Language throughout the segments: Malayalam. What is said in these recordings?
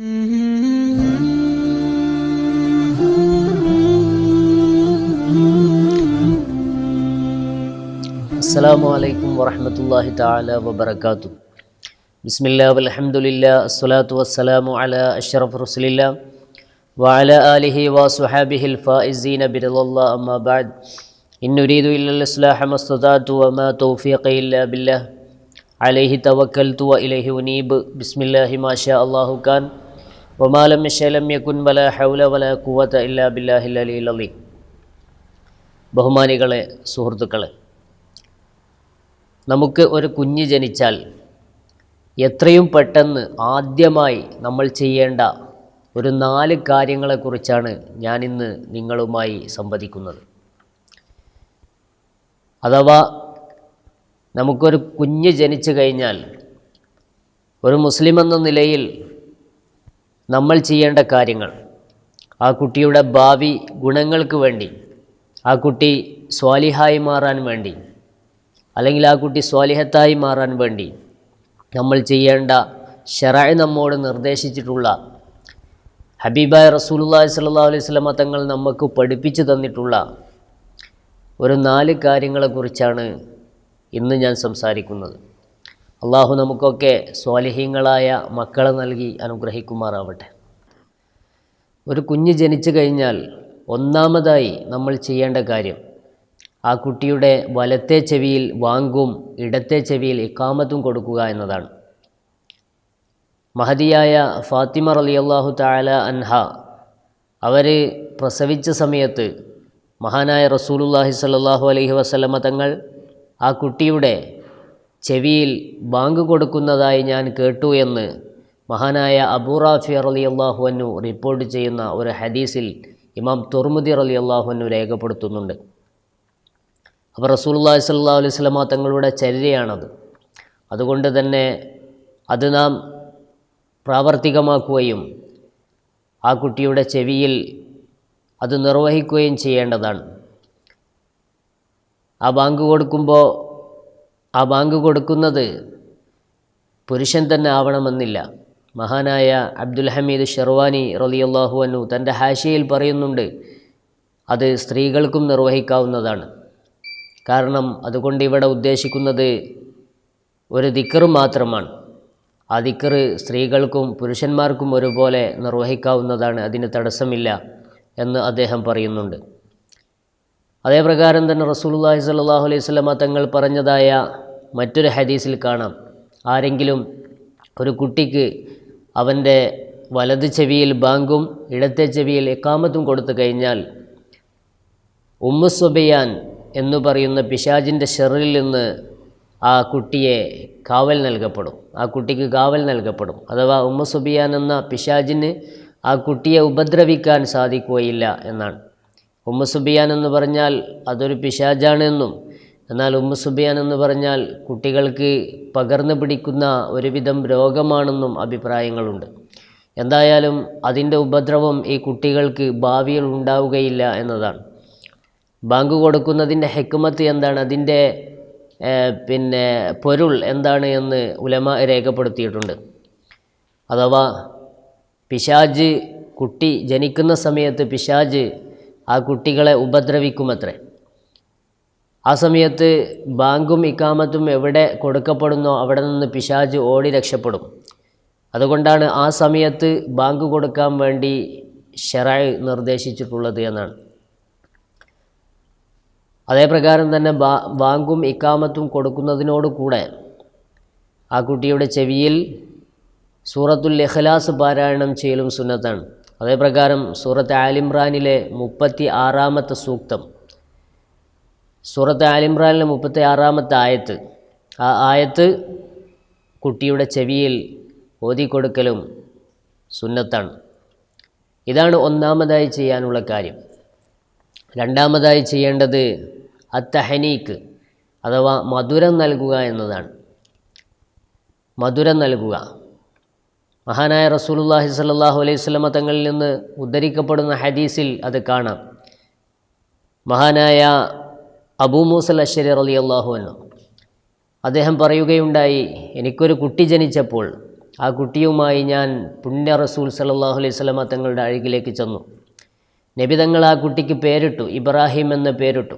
السلام عليكم ورحمة الله تعالى وبركاته بسم الله والحمد لله الصلاة والسلام على أشرف رسول الله وعلى آله وصحابه الفائزين برضا الله أما بعد إن نريد إلا الإصلاح ما استطعت وما توفيقي إلا بالله عليه توكلت وإليه أنيب بسم الله ما شاء الله كان ഒമാലം മിഷേലം യക്കുൻ വല ഹൗല വല കുവത്ത ഇല്ലാ ബില്ലാഹിൽ അലി അലി ബഹുമാനികളെ സുഹൃത്തുക്കളെ നമുക്ക് ഒരു കുഞ്ഞ് ജനിച്ചാൽ എത്രയും പെട്ടെന്ന് ആദ്യമായി നമ്മൾ ചെയ്യേണ്ട ഒരു നാല് കാര്യങ്ങളെക്കുറിച്ചാണ് ഞാനിന്ന് നിങ്ങളുമായി സംവദിക്കുന്നത്. അഥവാ നമുക്കൊരു കുഞ്ഞ് ജനിച്ചു കഴിഞ്ഞാൽ ഒരു മുസ്ലിം എന്ന നിലയിൽ നമ്മൾ ചെയ്യേണ്ട കാര്യങ്ങൾ. ആ കുട്ടിയുടെ ഭാവി ഗുണങ്ങൾക്ക് വേണ്ടി ആ കുട്ടി സ്വാലിഹായി മാറാൻ വേണ്ടി അല്ലെങ്കിൽ ആ കുട്ടി സ്വാലിഹത്തായി മാറാൻ വേണ്ടി നമ്മൾ ചെയ്യേണ്ട ഷെറായി നമ്മോട് നിർദ്ദേശിച്ചിട്ടുള്ള ഹബീബായ റസൂലുള്ളാഹി സ്വല്ലല്ലാഹു അലൈഹി സ്വലമ തങ്ങൾ നമുക്ക് പഠിപ്പിച്ചു തന്നിട്ടുള്ള ഒരു നാല് കാര്യങ്ങളെക്കുറിച്ചാണ് ഇന്ന് ഞാൻ സംസാരിക്കുന്നത്. അള്ളാഹു നമുക്കൊക്കെ സ്വാലിഹ്യങ്ങളായ മക്കളെ നൽകി അനുഗ്രഹിക്കുമാറാവട്ടെ. ഒരു കുഞ്ഞ് ജനിച്ചു കഴിഞ്ഞാൽ ഒന്നാമതായി നമ്മൾ ചെയ്യേണ്ട കാര്യം ആ കുട്ടിയുടെ വലത്തെ ചെവിയിൽ വാങ്കും ഇടത്തെ ചെവിയിൽ ഇക്കാമത്തും കൊടുക്കുക എന്നതാണ്. മഹതിയായ ഫാത്തിമ റളിയല്ലാഹു താല അൻഹ അവർ പ്രസവിച്ച സമയത്ത് മഹാനായ റസൂലുള്ളാഹി സ്വല്ലല്ലാഹു അലൈഹി വസല്ലമ തങ്ങൾ ആ കുട്ടിയുടെ ചെവിയിൽ ബാങ്ക് കൊടുക്കുന്നതായി ഞാൻ കേട്ടു എന്ന് മഹാനായ അബൂറാഫി അലി അള്ളാഹുവന്നു റിപ്പോർട്ട് ചെയ്യുന്ന ഒരു ഹദീസിൽ ഇമാം തുർമുദി അലി അള്ളാഹുവന്നു രേഖപ്പെടുത്തുന്നുണ്ട്. അപ്പോൾ റസൂലുള്ളാഹി സല്ലാ അലൈഹി വസല്ലമ തങ്ങളുടെ ചര്യയാണത്. അതുകൊണ്ട് തന്നെ അത് നാം പ്രാവർത്തികമാക്കുകയും ആ കുട്ടിയുടെ ചെവിയിൽ അത് നിർവഹിക്കുകയും ചെയ്യേണ്ടതാണ്. ആ ബാങ്ക് കൊടുക്കുമ്പോൾ ആ ബാങ്ക് കൊടുക്കുന്നത് പുരുഷൻ തന്നെ ആവണമെന്നില്ല. മഹാനായ അബ്ദുൽ ഹമീദ് ഷെർവാനി റളിയല്ലാഹു അൻഹു തന്റെ ഹാഷയിൽ പറയുന്നുണ്ട് അത് സ്ത്രീകൾക്കും നിർവഹിക്കാവുന്നതാണ്. കാരണം അതുകൊണ്ട് ഇവിടെ ഉദ്ദേശിക്കുന്നത് ഒരു ദിക്കർ മാത്രമാണ്. ആ ദിക്കർ സ്ത്രീകൾക്കും പുരുഷന്മാർക്കും ഒരുപോലെ നിർവഹിക്കാവുന്നതാണ് അതിന് തടസ്സമില്ല എന്ന് അദ്ദേഹം പറയുന്നുണ്ട്. അതേ പ്രകാരം തന്നെ റസൂലുള്ളാഹി സ്വല്ലല്ലാഹു അലൈഹി വസല്ലമ തങ്ങൾ പറഞ്ഞതായ മറ്റൊരു ഹദീസിൽ കാണാം. ആരെങ്കിലും ഒരു കുട്ടിക്ക് അവന്റെ വലത് ചെവിയിൽ ബാങ്കും ഇടത്തെ ചെവിയിൽ എക്കാമത്തും കൊടുത്തു കഴിഞ്ഞാൽ ഉമ്മു സുബിയാൻ എന്ന് പറയുന്ന പിശാജിന്റെ ഷെറിൽ നിന്ന് ആ കുട്ടിയെ കാവൽ നൽകപ്പെടും. ആ കുട്ടിക്ക് കാവൽ നൽകപ്പെടും. അഥവാ ഉമ്മ സുബിയാൻ എന്ന പിശാജിന് ആ കുട്ടിയെ ഉപദ്രവിക്കാൻ സാധിക്കുകയില്ല എന്നാണ്. ഉമ്മ സുബിയാൻ എന്ന് പറഞ്ഞാൽ അതൊരു പിശാജാണ് എന്നും. എന്നാൽ ഉമ്മ സുബിയാൻ എന്ന് പറഞ്ഞാൽ കുട്ടികൾക്ക് പകർന്നു പിടിക്കുന്ന ഒരുവിധം രോഗമാണെന്നും അഭിപ്രായങ്ങളുണ്ട്. എന്തായാലും അതിന്റെ ഉപദ്രവം ഈ കുട്ടികൾക്ക് ഭാവിയിൽ ഉണ്ടാവുകയില്ല എന്നതാണ്. ബാങ്ക് കൊടുക്കുന്നതിന്റെ ഹെക്കുമത്ത് എന്താണ്? അതിന്റെ പിന്നെ പൊരുൾ എന്താണ് എന്ന് ഉലമ രേഖപ്പെടുത്തിയിട്ടുണ്ട്. അഥവാ പിശാജ് കുട്ടി ജനിക്കുന്ന സമയത്ത് പിശാജ് ആ കുട്ടികളെ ഉപദ്രവിക്കുമത്രേ. ആ സമയത്ത് ബാങ്കും ഇക്കാമത്തും എവിടെ കൊടുക്കപ്പെടുന്നോ അവിടെ നിന്ന് പിശാജ് ഓടി രക്ഷപ്പെടും. അതുകൊണ്ടാണ് ആ സമയത്ത് ബാങ്ക് കൊടുക്കാൻ വേണ്ടി ഷെറായ് നിർദ്ദേശിച്ചിട്ടുള്ളത് എന്നാണ്. അതേപ്രകാരം തന്നെ ബാ ബാങ്കും ഇക്കാമത്തും കൊടുക്കുന്നതിനോട് കൂടെ ആ കുട്ടിയുടെ ചെവിയിൽ സൂറത്തുൽ ഇഖ്ലാസ് പാരായണം ചെയ്യലും സുന്നത്താണ്. അതേപ്രകാരം സൂറത്ത് ആലിമ്രാനിലെ മുപ്പത്തി ആറാമത്തെ സൂക്തം. സൂറത്ത് ആലിമ്രാനിലെ മുപ്പത്തി ആറാമത്തെ ആയത്ത്. ആ ആയത്ത് കുട്ടിയുടെ ചെവിയിൽ ഓതിക്കൊടുക്കലും സുന്നത്താണ്. ഇതാണ് ഒന്നാമതായി ചെയ്യാനുള്ള കാര്യം. രണ്ടാമതായി ചെയ്യേണ്ടത് അത്തഹനീക്ക് അഥവാ മധുരം നൽകുക എന്നതാണ്. മധുരം നൽകുക. മഹാനായ റസൂലുള്ളാഹി സ്വല്ലല്ലാഹു അലൈഹി വസല്ലമ തങ്ങളിൽ നിന്ന് ഉദ്ധരിക്കപ്പെടുന്ന ഹദീസിൽ അത് കാണാം. മഹാനായ അബൂ മൂസൽ അശ്ശരി റളിയല്ലാഹു അൻഹു. അദ്ദേഹം പറയുകയുണ്ടായി എനിക്കൊരു കുട്ടി ജനിച്ചപ്പോൾ ആ കുട്ടിയുമായി ഞാൻ പുണ്യ റസൂൽ സ്വല്ലല്ലാഹു അലൈഹി സ്വലമ തങ്ങളുടെ അഴകിലേക്ക് ചെന്നു. നബി തങ്ങൾ ആ കുട്ടിക്ക് പേരിട്ടു ഇബ്രാഹിം എന്ന് പേരിട്ടു.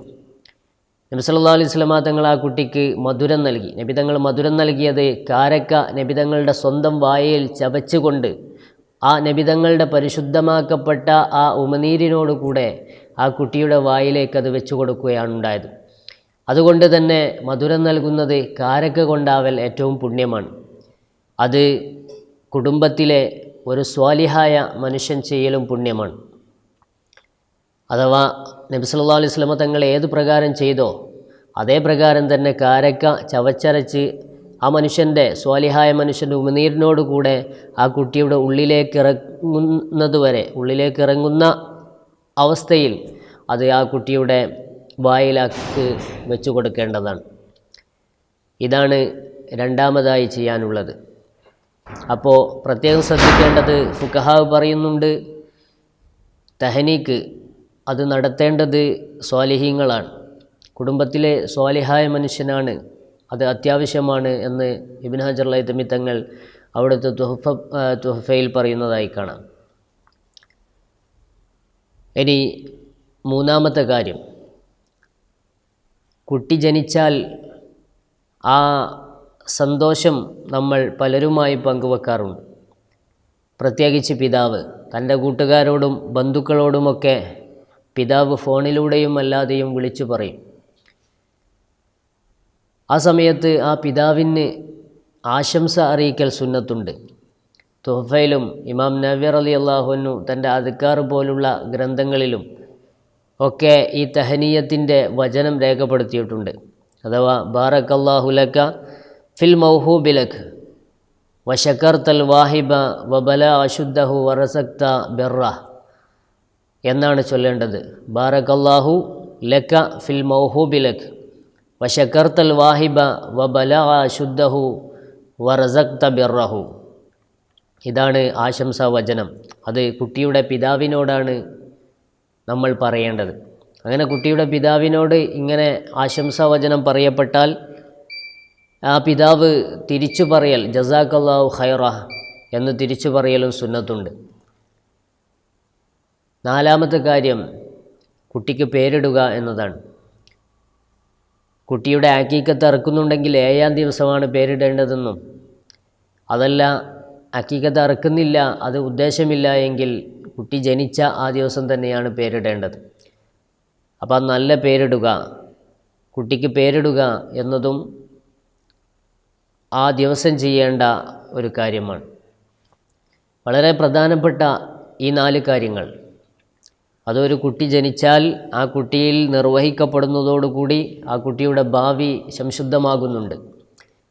നബി സല്ലാ അലൈഹി സ്വലമ തങ്ങൾ ആ കുട്ടിക്ക് മധുരം നൽകി. നബി തങ്ങൾ മധുരം നൽകിയത് കാരക്ക നബി തങ്ങളുടെ സ്വന്തം വായയിൽ ചവച്ചുകൊണ്ട് ആ നബി തങ്ങളുടെ പരിശുദ്ധമാക്കപ്പെട്ട ആ ഉമനീരിനോട് കൂടെ ആ കുട്ടിയുടെ വായിലേക്ക് അത് വെച്ചു കൊടുക്കുകയാണ് ഉണ്ടായത്. അതുകൊണ്ട് തന്നെ മധുരം നൽകുന്നത് കാരക്ക കൊണ്ടാവൽ ഏറ്റവും പുണ്യമാണ്. അത് കുടുംബത്തിലെ ഒരു സ്വാലിഹായ മനുഷ്യൻ ചെയ്യലും പുണ്യമാണ്. അഥവാ നബി സല്ലല്ലാഹു അലൈഹി വസല്ലമ തങ്ങൾ ഏത് പ്രകാരം ചെയ്തോ അതേ പ്രകാരം തന്നെ കാരക്ക ചവച്ചരച്ച് ആ മനുഷ്യന്റെ സ്വാലിഹായ മനുഷ്യന്റെ ഉമിനീരിനോട് കൂടെ ആ കുട്ടിയുടെ ഉള്ളിലേക്ക് ഇറങ്ങുന്നത് വരെ ഉള്ളിലേക്ക് ഇറങ്ങുന്ന അവസ്ഥയിൽ അത് ആ കുട്ടിയുടെ വായിലാക്ക് വെച്ചു കൊടുക്കേണ്ടതാണ്. ഇതാണ് രണ്ടാമതായി ചെയ്യാനുള്ളത്. അപ്പോൾ പ്രത്യേകം ശ്രദ്ധിക്കേണ്ടത് ഫുക്കഹാവ് പറയുന്നുണ്ട്. തഹനീക്ക് അത് നടത്തേണ്ടത് സ്വാലിഹീങ്ങളാണ്. കുടുംബത്തിലെ സ്വാലിഹായ മനുഷ്യനാണ്. അത് അത്യാവശ്യമാണ് എന്ന് ഇബിൻ ഹജർ ലൈതമി തങ്ങൾ അവിടുത്തെ തുഹഫ തുഹഫയിൽ പറയുന്നതായി കാണാം. ഇനി മൂന്നാമത്തെ കാര്യം. കുട്ടി ജനിച്ചാൽ ആ സന്തോഷം നമ്മൾ പലരുമായി പങ്കുവെക്കാറുണ്ട്. പ്രത്യേകിച്ച് പിതാവ് തന്റെ കൂട്ടുകാരോടും ബന്ധുക്കളോടുമൊക്കെ പിതാവ് ഫോണിലൂടെയും അല്ലാതെയും വിളിച്ചു പറയും. ആ സമയത്ത് ആ പിതാവിന് ആശംസ അറിയിക്കൽ സുന്നത്തുണ്ട്. തുഹഫയിലും ഇമാം നവീർ അലി അള്ളാഹുനു തന്റെ അതുക്കാർ പോലുള്ള ഗ്രന്ഥങ്ങളിലും ഒക്കെ ഈ തഹനീയത്തിന്റെ വചനം രേഖപ്പെടുത്തിയിട്ടുണ്ട്. അഥവാ ബാറക് അള്ളാഹുലക്ക ഫിൽ മൗഹൂബിലഖ് വശക്കർത്തൽ വാഹിബ വബല അശുദ്ധഹു വറസക്ത ബെറ എന്നാണ് ചൊല്ലേണ്ടത്. ബാറകല്ലാഹു ലക്ക ഫിൽ മൗഹൂബിലഖ് വശക്കർത്തൽ വാഹിബ വബല ശുദ്ധഹു വറസക്ത ബിറഹു. ഇതാണ് ആശംസാ വചനം. അത് കുട്ടിയുടെ പിതാവിനോടാണ് നമ്മൾ പറയേണ്ടത്. അങ്ങനെ കുട്ടിയുടെ പിതാവിനോട് ഇങ്ങനെ ആശംസാ വചനം പറയപ്പെട്ടാൽ ആ പിതാവ് തിരിച്ചു പറയൽ ജസാക്കല്ലാഹു ഹൈറ എന്ന് തിരിച്ചു പറയലും സുന്നത്തുണ്ട്. നാലാമത്തെ കാര്യം കുട്ടിക്ക് പേരിടുക എന്നതാണ്. കുട്ടിയുടെ ആക്കീക്കത്ത് ഇറക്കുന്നുണ്ടെങ്കിൽ ഏഴാം ദിവസമാണ് പേരിടേണ്ടതെന്നും അതല്ല അക്കീക്കത്ത് ഇറക്കുന്നില്ല അത് ഉദ്ദേശമില്ല എങ്കിൽ കുട്ടി ജനിച്ച ആ ദിവസം തന്നെയാണ് പേരിടേണ്ടത്. അപ്പോൾ നല്ല പേരിടുക കുട്ടിക്ക് പേരിടുക എന്നതും ആ ദിവസം ചെയ്യേണ്ട ഒരു കാര്യമാണ്. വളരെ പ്രധാനപ്പെട്ട ഈ നാല് കാര്യങ്ങൾ. അതൊരു കുട്ടി ജനിച്ചാൽ ആ കുട്ടിയിൽ നിർവഹിക്കപ്പെടുന്നതോടുകൂടി ആ കുട്ടിയുടെ ഭാവി സംശുദ്ധമാകുന്നുണ്ട്.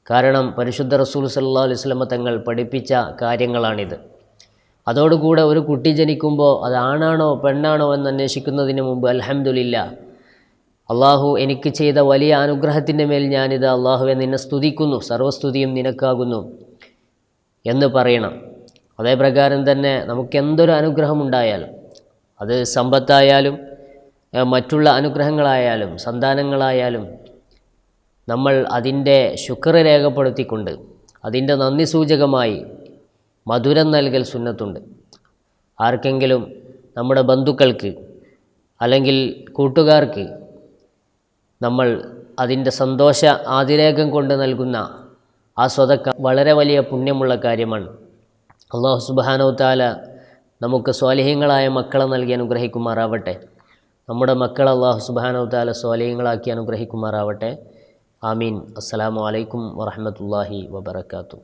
കാരണം പരിശുദ്ധ റസൂൽ സല്ലാ അലുസ്ലമ തങ്ങൾ പഠിപ്പിച്ച കാര്യങ്ങളാണിത്. അതോടുകൂടെ ഒരു കുട്ടി ജനിക്കുമ്പോൾ അത് ആണാണോ പെണ്ണാണോ എന്ന് അന്വേഷിക്കുന്നതിന് മുമ്പ് അലഹമുല്ല അള്ളാഹു എനിക്ക് ചെയ്ത വലിയ അനുഗ്രഹത്തിന്റെ മേൽ ഞാനിത് അള്ളാഹുവെ നിന്നെ സ്തുതിക്കുന്നു സർവസ്തുതിയും നിനക്കാകുന്നു എന്ന് പറയണം. അതേപ്രകാരം തന്നെ നമുക്കെന്തൊരു അനുഗ്രഹമുണ്ടായാലും അത് സമ്പത്തായാലും മറ്റുള്ള അനുഗ്രഹങ്ങളായാലും സന്താനങ്ങളായാലും നമ്മൾ അതിന്റെ ശുക്ർ രേഖപ്പെടുത്തിക്കൊണ്ട് അതിന്റെ നന്ദി സൂചകമായി മധുരം നൽകൽ സുന്നത്തുണ്ട്. ആർക്കെങ്കിലും നമ്മുടെ ബന്ധുക്കൾക്ക് അല്ലെങ്കിൽ കൂട്ടുകാർക്ക് നമ്മൾ അതിന്റെ സന്തോഷ ആതിരേകം കൊണ്ട് നൽകുന്ന ആ സ്വതക്ക വളരെ വലിയ പുണ്യമുള്ള കാര്യമാണ്. അള്ളാഹു സുബാനോ താല നമുക്ക് സ്വാലിഹ്യങ്ങളായ മക്കളെ നൽകി അനുഗ്രഹിക്കുമാറാവട്ടെ. നമ്മുടെ മക്കൾ അള്ളാഹു സുബാനവത്താല താല സ്വാലിഹ്യങ്ങളാക്കി അനുഗ്രഹിക്കുമാറാവട്ടെ. ആമീൻ. അസ്സലാമു അലൈക്കും വറഹമത്തല്ലാഹി വബർക്കാത്തു